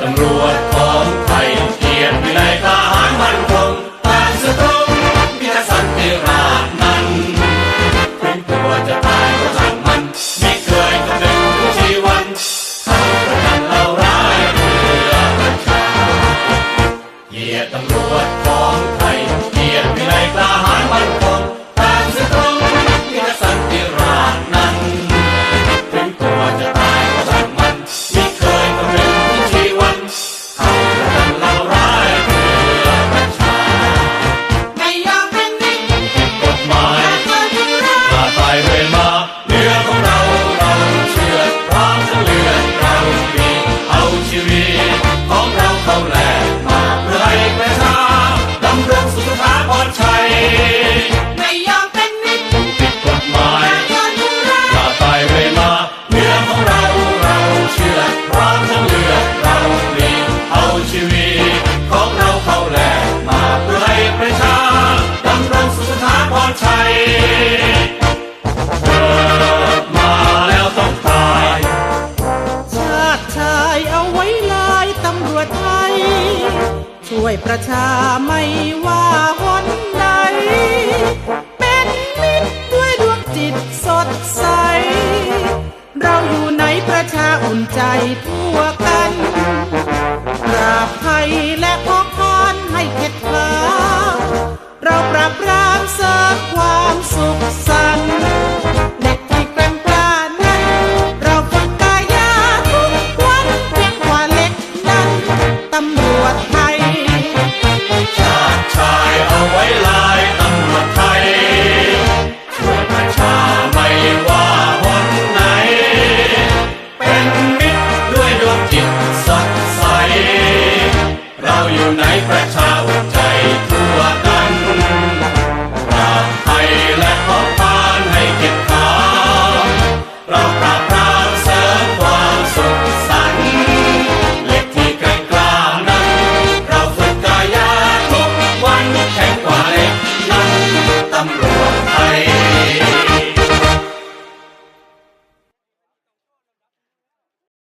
ตำรวจของไทยเกียรติวิไลทหารมันคงทางสตรงมิตรสันติราชนั้นถึงตัวจะตายก็ช่างมันไม่เคยคำป็นผู้ชีวันเขาประกันเราร้ายเพื่อประชาเกียรติตำรวจของไทยเกียรติวิไลทหารมันคง ไทย ช่วยประชาไม่ว่าหนใด เป็นมิตรด้วยดวงจิตสดใส เราอยู่ในประชาอุ่นใจทั่วกันปราบภัยและ